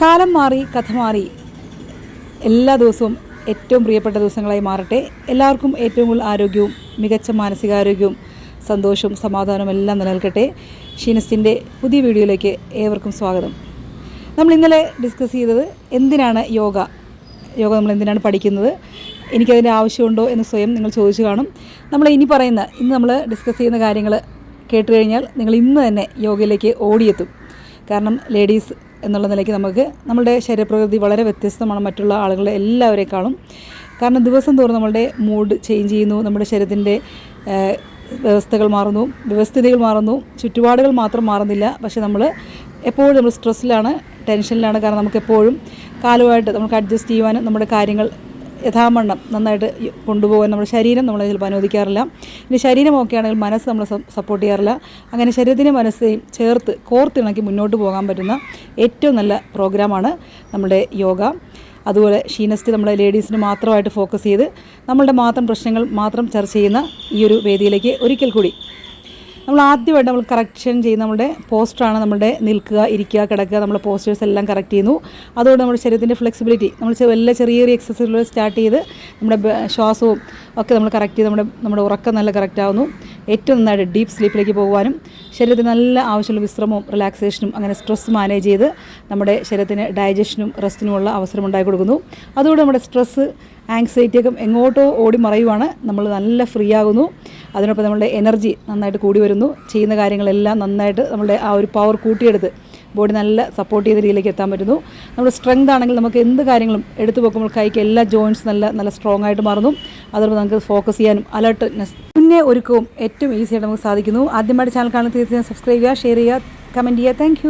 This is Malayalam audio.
കാലം മാറി കഥ മാറി. എല്ലാ ദിവസവും ഏറ്റവും പ്രിയപ്പെട്ട ദിവസങ്ങളായി മാറട്ടെ. എല്ലാവർക്കും ഏറ്റവും കൂടുതൽ ആരോഗ്യവും മികച്ച മാനസികാരോഗ്യവും സന്തോഷവും സമാധാനവും എല്ലാം നിലനിൽക്കട്ടെ. ഷീനസ്റ്റിന്റെ പുതിയ വീഡിയോയിലേക്ക് ഏവർക്കും സ്വാഗതം. നമ്മൾ ഇന്നലെ ഡിസ്കസ് ചെയ്തത് എന്തിനാണ് യോഗ? യോഗ നമ്മൾ എന്തിനാണ് പഠിക്കുന്നത്? എനിക്കതിന്റെ ആവശ്യമുണ്ടോ എന്ന് സ്വയം നിങ്ങൾ ചോദിച്ചു കാണും. നമ്മൾ ഇനി പറയുന്ന ഇന്ന് നമ്മൾ ഡിസ്കസ് ചെയ്യുന്ന കാര്യങ്ങൾ കേട്ട് കഴിഞ്ഞാൽ നിങ്ങൾ ഇന്ന് തന്നെ യോഗയിലേക്ക് ഓടിയെത്തും. കാരണം ലേഡീസ് എന്നുള്ള നിലയ്ക്ക് നമുക്ക് നമ്മുടെ ശരീരപ്രകൃതി വളരെ വ്യത്യസ്തമാണ്. മറ്റുള്ള ആളുകളെ എല്ലാവരെക്കാളും. കാരണം ദിവസം തോറും നമ്മളുടെ മൂഡ് ചേഞ്ച് ചെയ്യുന്നു. നമ്മുടെ ശരീരത്തിന്റെ വ്യവസ്ഥകൾ മാറുന്നു. വ്യവസ്ഥിതികൾ മാറുന്നു. ചുറ്റുപാടുകൾ മാത്രം മാറുന്നില്ല. പക്ഷെ നമ്മൾ എപ്പോഴും നമ്മൾ സ്ട്രെസ്സിലാണ് ടെൻഷനിലാണ് കാരണം നമുക്ക് എപ്പോഴും കാലമായിട്ട് നമുക്ക് അഡ്ജസ്റ്റ് ചെയ്യുവാനും നമ്മുടെ കാര്യങ്ങൾ യഥാമണ്ണം നന്നായിട്ട് കൊണ്ടുപോകാൻ നമ്മുടെ ശരീരം നമ്മളെ ചിലപ്പോൾ അനുവദിക്കാറില്ല ഇനി ശരീരം ഒക്കെ ആണെങ്കിൽ മനസ്സ് നമ്മളെ സപ്പോർട്ട് ചെയ്യാറില്ല. അങ്ങനെ ശരീരത്തിനെ മനസ്സേയും ചേർത്ത് കോർത്തിണക്കി മുന്നോട്ട് പോകാൻ പറ്റുന്ന ഏറ്റവും നല്ല പ്രോഗ്രാമാണ് നമ്മുടെ യോഗ. അതുപോലെ ഷീനസ്റ്റ് നമ്മളെ ലേഡീസിന് മാത്രമായിട്ട് ഫോക്കസ് ചെയ്ത് നമ്മളുടെ മാത്രം പ്രശ്നങ്ങൾ മാത്രം ചർച്ച ചെയ്യുന്ന ഈ ഒരു വേദിയിലേക്ക് ഒരിക്കൽ കൂടി നമ്മൾ ആദ്യമായിട്ട് നമ്മൾ കറക്ഷൻ ചെയ്യുന്ന നമ്മുടെ പോസ്റ്ററാണ് നമ്മുടെ നിൽക്കുക ഇരിക്കുക കിടക്കുക നമ്മുടെ പോസ്റ്റേഴ്സ് എല്ലാം കറക്റ്റ് ചെയ്യുന്നു. അതുകൊണ്ട് നമ്മുടെ ശരീരത്തിന്റെ ഫ്ലെക്സിബിലിറ്റി നമ്മൾ എല്ലാ ചെറിയ ചെറിയ എക്സസൈസുകൾ സ്റ്റാർട്ട് ചെയ്ത് നമ്മുടെ ശ്വാസവും ഒക്കെ നമ്മൾ കറക്റ്റ് ചെയ്ത് നമ്മുടെ നമ്മുടെ ഉറക്കം നല്ല കറക്റ്റ് ആവുന്നു. ഏറ്റവും നന്നായിട്ട് ഡീപ്പ് സ്ലീപ്പിലേക്ക് പോകുവാനും ശരീരത്തിന് നല്ല ആവശ്യമുള്ള വിശ്രമവും റിലാക്സേഷനും അങ്ങനെ സ്ട്രെസ് മാനേജ് ചെയ്ത് നമ്മുടെ ശരീരത്തിന് ഡൈജഷനും റെസ്റ്റിനുമുള്ള അവസരം ഉണ്ടായി കൊടുക്കുന്നു. അതുകൊണ്ട് നമ്മുടെ സ്ട്രെസ്സ് ആങ്സൈറ്റിയൊക്കെ എങ്ങോട്ടോ ഓടി മറയുവാണ്. നമ്മൾ നല്ല ഫ്രീ ആകുന്നു. അതിനൊപ്പം നമ്മളുടെ എനർജി നന്നായിട്ട് കൂടി വരുന്നു. ചെയ്യുന്ന കാര്യങ്ങളെല്ലാം നന്നായിട്ട് നമ്മളുടെ ആ ഒരു പവർ കൂട്ടിയെടുത്ത് ബോഡി നല്ല സപ്പോർട്ട് ചെയ്ത രീതിയിലേക്ക് എത്താൻ പറ്റുന്നു. നമ്മുടെ സ്ട്രെങ്ത് ആണെങ്കിൽ നമുക്ക് എന്ത് കാര്യങ്ങളും എടുത്തു വെക്കുമ്പോൾ കൈക്ക് എല്ലാ ജോയിൻസ് നല്ല നല്ല സ്ട്രോങ് ആയിട്ട് മാറുന്നു. അതോടൊപ്പം നമുക്ക് ഫോക്കസ് ചെയ്യാനും അലർട്ട്നെസ് മുന്നേ ഒരുക്കവും ഏറ്റവും ഈസിയായിട്ട് നമുക്ക് സാധിക്കുന്നു. ആദ്യമായിട്ട് ചാനൽ കാണുന്ന തീർച്ചയായും സബ്സ്ക്രൈബ് ചെയ്യുക ഷെയർ ചെയ്യുക കമന്റ് ചെയ്യുക. താങ്ക്